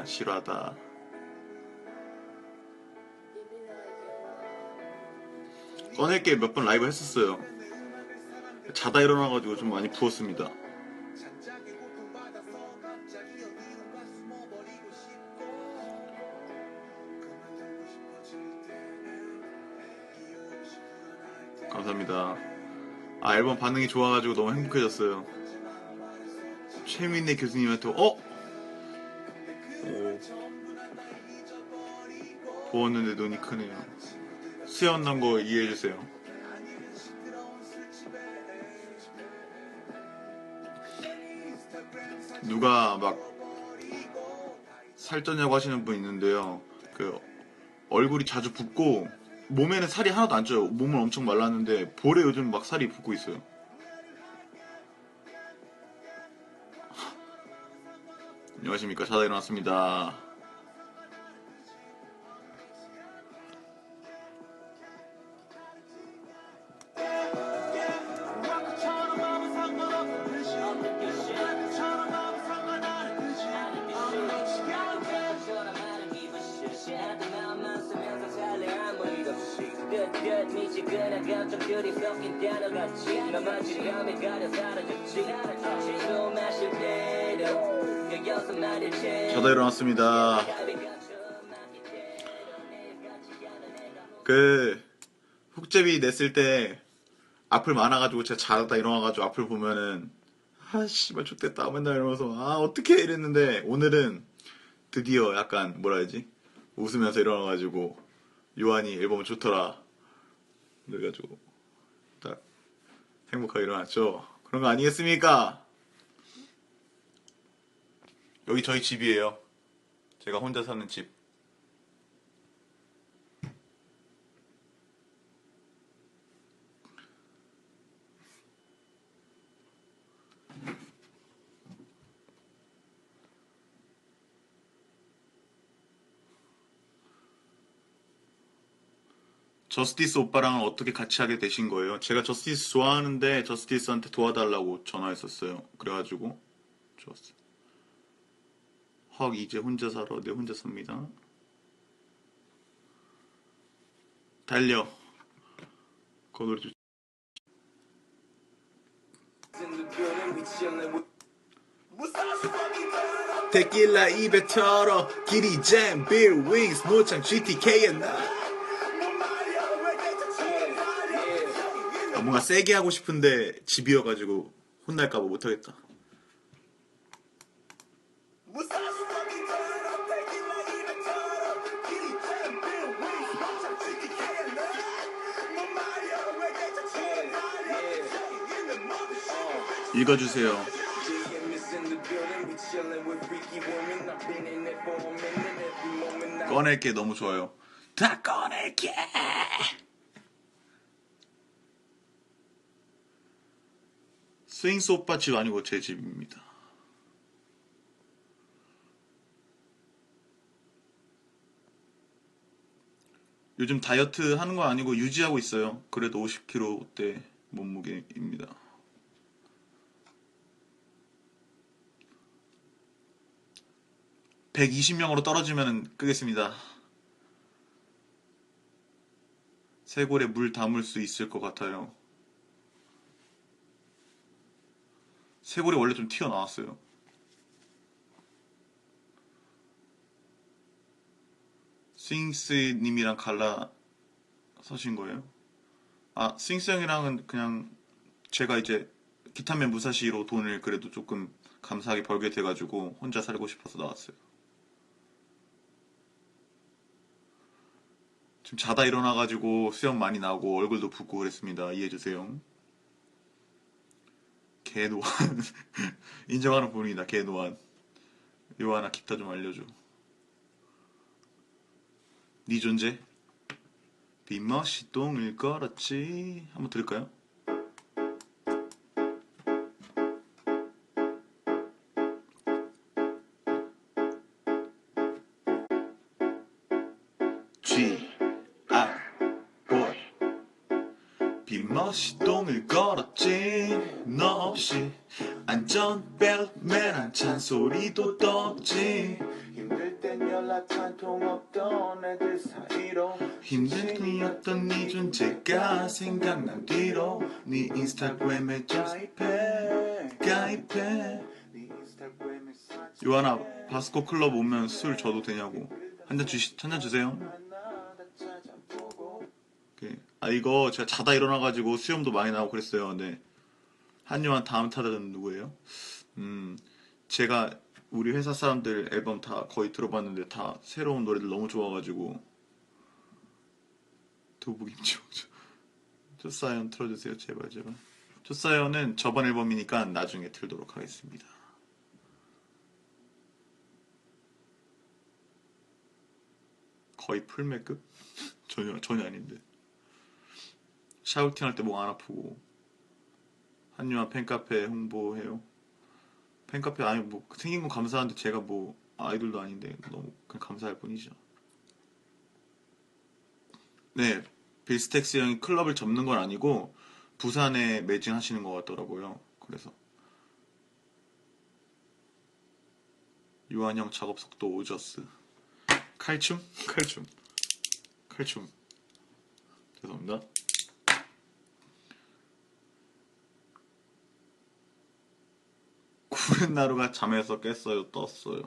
그냥 싫어하다. 꺼낼게 몇 번 라이브 했었어요. 자다 일어나가지고 좀 많이 부었습니다. 감사합니다. 아 앨범 반응이 좋아가지고 너무 행복해졌어요. 최민혜 교수님한테 어? 오. 부었는데 눈이 크네요. 수연 난 거 이해해주세요. 누가 막 살쪘냐고 하시는 분 있는데요. 그 얼굴이 자주 붓고 몸에는 살이 하나도 안 쪄요. 몸은 엄청 말랐는데 볼에 요즘 막 살이 붙고 있어요. 안녕하십니까. 자다 일어났습니다. 나만 지감에 가려 사라졌지 술 마실 때도 자다 일어났습니다. 그 훅제비 냈을 때 악플 많아가지고 제가 자다 일어나가지고 악플 보면은 아 씨발 좋됐다. 맨날 이러면서 아 어떻게 이랬는데 오늘은 드디어 약간 뭐라 해야지? 웃으면서 일어나가지고 요한이 앨범 좋더라. 그래가지고 딱 행복하게 일어났죠. 그런 거 아니겠습니까 여기 저희 집이에요 제가 혼자 사는 집 저스티스 오빠랑은 어떻게 같이 하게 되신 거예요? 제가 저스티스 좋아하는데 저스티스한테 도와달라고 전화했었어요. 그래가지고 좋았어요. 헉 이제 혼자 살아. 네 혼자 삽니다. 달려. 그 노래 좋 데킬라 입에 털어 길이 잼, 빌, 윙스, 노창, GTK의 나 아, 뭔가 세게 하고 싶은데 집이어가지고 혼날까봐 못하겠다. 읽어주세요. 꺼낼게 너무 좋아요. 다 꺼낼게! 스윙스 오빠 집 아니고 제 집입니다. 요즘 다이어트 하는 거 아니고 유지하고 있어요. 그래도 50kg대 몸무게입니다. (120명으로) 떨어지면 끄겠습니다. 쇄골에 물 담을 수 있을 것 같아요. 쇄골이 원래 좀 튀어나왔어요. 스윙스님이랑 갈라 서신 거예요? 아, 스윙스 형이랑은 그냥 제가 이제 기타맨 무사시로 돈을 그래도 조금 감사하게 벌게 돼가지고 혼자 살고 싶어서 나왔어요. 지금 자다 일어나가지고 수염 많이 나고 얼굴도 붓고 그랬습니다. 이해해주세요. 개노안 인정하는 부분이다 개노안 요하나 기타 좀 알려줘 네 존재 빗멋이 똥을 걸었지 한번 들을까요? 빗멋이 똥을 걸었지. 너 없이 안전벨트 맨한 찬소리도 떴지. 힘들 연락 한 통 없던 애들 사이로. 힘든 틈이었던 네 존재가 생각난 뒤로 네 인스타그램에 좀 가입해. 가입해. 네 요하나 바스코 클럽 오면 술 줘도 되냐고. 한 잔 주시 한잔 주세요 이. 아 이거 제가 자다 일어나가지고 수염도 많이 나고 그랬어요 근데 한요한 다음 타자는 누구예요? 음 제가 우리 회사 사람들 앨범 다 거의 들어봤는데 다 새로운 노래들 너무 좋아가지고 도북임죠 조사연 틀어주세요 제발 제발 조사연은 저번 앨범이니까 나중에 틀도록 하겠습니다 거의 풀메급? 전혀 전혀 아닌데 샤우팅 할 때 목 안 아프고. 한유한 팬카페 홍보해요. 팬카페 아니 뭐 생긴 건 감사한데 제가 뭐 아이돌도 아닌데 너무 그냥 감사할 뿐이죠. 네 빌스텍스 형이 클럽을 접는 건 아니고 부산에 매진하시는 것 같더라고요. 그래서. 유한형 작업 속도 오저스. 칼춤? 칼춤. 칼춤. 죄송합니다 구렛나루가 잠에서 깼어요 떴어요.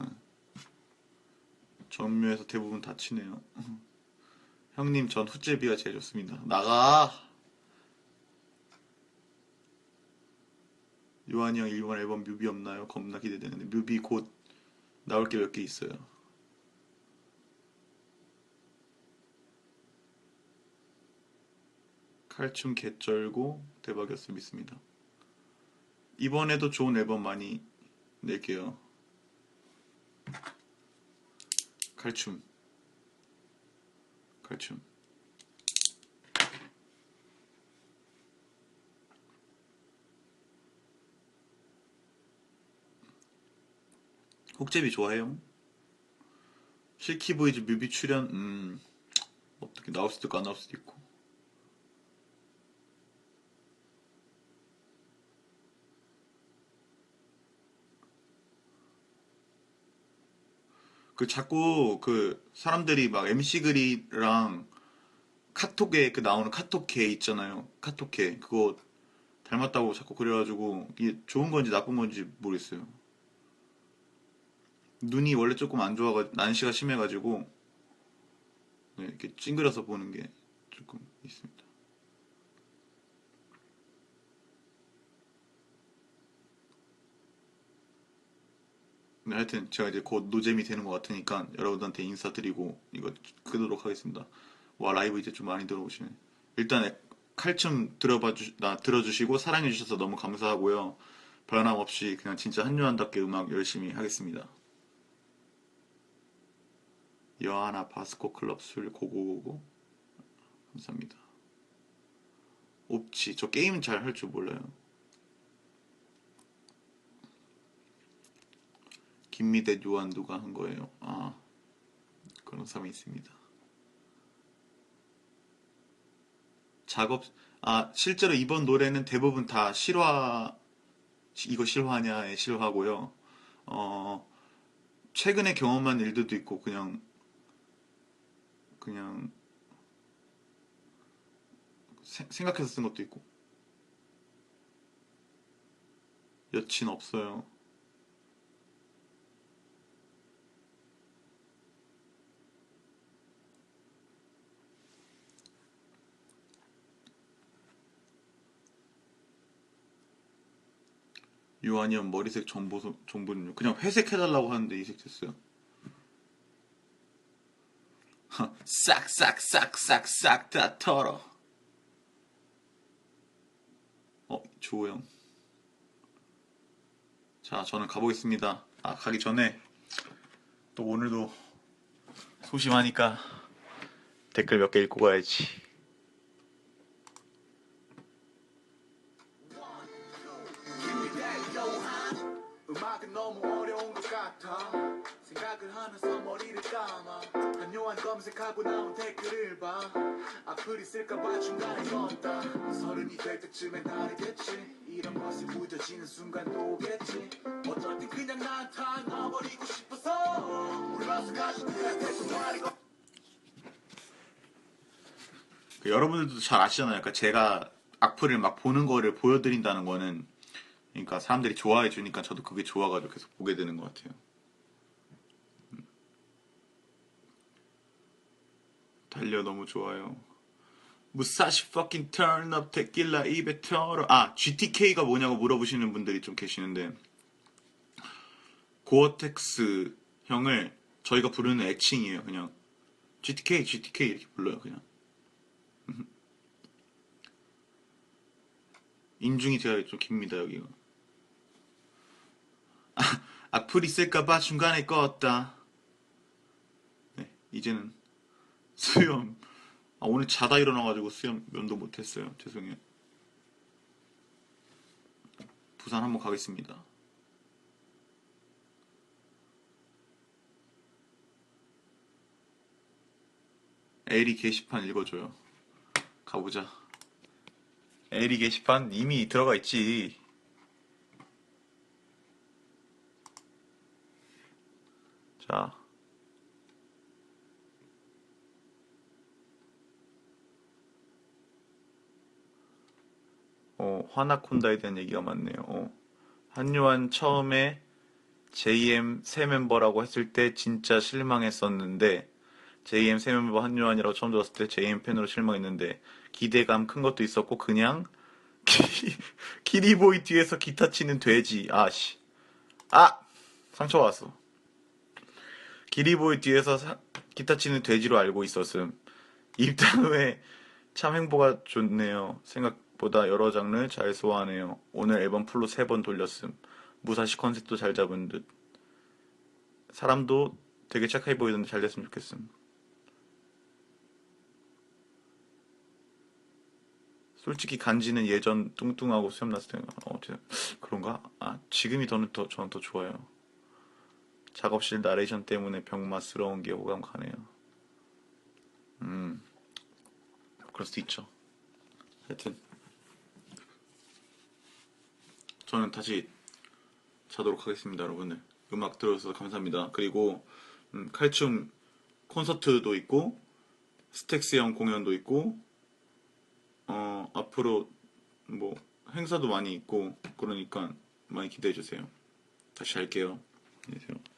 네. 전묘에서 대부분 다치네요. 형님 전 후제비가 제일 좋습니다. 나가! 요한이 형 일본 앨범 뮤비 없나요? 겁나 기대되는데. 뮤비 곧 나올 게 몇 개 있어요. 칼춤 개쩔고 대박이었으면 믿습니다 이번에도 좋은 앨범 많이 낼게요. 칼춤. 칼춤. 혹제비 좋아해요? 실키보이즈 뮤비 출연, 음, 어떻게 나올 수도 있고 안 나올 수도 있고. 그 자꾸 그 사람들이 막 MC 글이랑 카톡에 그 나오는 카톡개 있잖아요. 카톡개 그거 닮았다고 자꾸 그래가지고 이게 좋은 건지 나쁜 건지 모르겠어요. 눈이 원래 조금 안 좋아가 난시가 심해가지고 네, 이렇게 찡그려서 보는 게 조금 있습니다. 네, 하여튼 제가 이제 곧 노잼이 되는 것 같으니까 여러분들한테 인사드리고 이거 끄도록 하겠습니다. 와 라이브 이제 좀 많이 들어오시네. 일단 칼춤 들어봐 주, 나 들어주시고 사랑해 주셔서 너무 감사하고요. 변함없이 그냥 진짜 한유한답게 음악 열심히 하겠습니다. 여하나 바스코 클럽 술 고고고고 감사합니다. 옵치 저 게임 잘 할 줄 몰라요. 김미대 요한 누가 한 거예요? 아 그런 사람이 있습니다. 작업 아 실제로 이번 노래는 대부분 다 실화 이거 실화냐의 실화고요. 어 최근에 경험한 일들도 있고 그냥 그냥 세- 생각해서 쓴 것도 있고 여친 없어요. 형 머리색 정보 정보는요. 그냥 회색 해달라고 하는데 이색 됐어요. 싹싹싹싹싹 다 털어. 어 조호영. 자 저는 가보겠습니다. 아 가기 전에 또 오늘도 소심하니까 댓글 몇 개 읽고 가야지. 같아. 생각을 하면서 머리를 감아. 한요한 검색하고 나온 댓글을 봐. 악플 있을까봐 중간에 껐다. 서른이 될 때쯤엔 다르겠지. 이런 것이 무뎌지는 순간도 오겠지. 어쩔 땐 그냥 나타나버리고 싶어서 그 여러분들도 잘 아시잖아요. 그러니까 제가 악플을 막 보는 거를 보여드린다는 거는 그러니까 사람들이 좋아해 주니까 저도 그게 좋아가지고 계속 보게 되는 것 같아요. 음. 달려 너무 좋아요. 무사시 fucking turn up tequila 입에 털어 아 GTK가 뭐냐고 물어보시는 분들이 좀 계시는데 고어텍스 형을 저희가 부르는 애칭이에요 그냥 GTK GTK 이렇게 불러요 그냥 인중이 제가 좀 깁니다 여기가 아, 악플 있을까봐 중간에 껐다. 네 이제는 수염. 아, 오늘 자다 일어나가지고 수염 면도 못했어요. 죄송해요. 부산 한번 가겠습니다. 에리 게시판 읽어줘요. 가보자. 에리 게시판 이미 들어가 있지 자. 어, 화나콘다에 대한 얘기가 많네요. 어. 한요한 처음에 JM 새 멤버라고 했을 때 진짜 실망했었는데 JM 새 멤버 한요한이라고 처음 들었을 때 JM 팬으로 실망했는데 기대감 큰 것도 있었고 그냥 기, 기리보이 뒤에서 기타 치는 돼지. 아씨. 아! 상처 왔어 기리보이 뒤에서 사- 기타 치는 돼지로 알고 있었음 입단 후에 참 행보가 좋네요. 생각보다 여러 장르 잘 소화하네요. 오늘 앨범 풀로 세 번 돌렸음. 무사시 컨셉도 잘 잡은 듯. 사람도 되게 착해 보이던데 잘 됐으면 좋겠음. 솔직히 간지는 예전 뚱뚱하고 수염 났을 때가 어, 제- 그런가? 아 지금이 더는 더 저는 더 좋아요. 작업실 나레이션 때문에 병맛스러운 게 호감 가네요. 음. 그럴 수도 있죠. 하여튼 저는 다시 자도록 하겠습니다, 여러분들. 음악 들어주셔서 감사합니다. 그리고 음, 칼춤 콘서트도 있고 스택스 형 공연도 있고 어, 앞으로 뭐 행사도 많이 있고 그러니까 많이 기대해 주세요. 다시 할게요. 안녕히 계세요.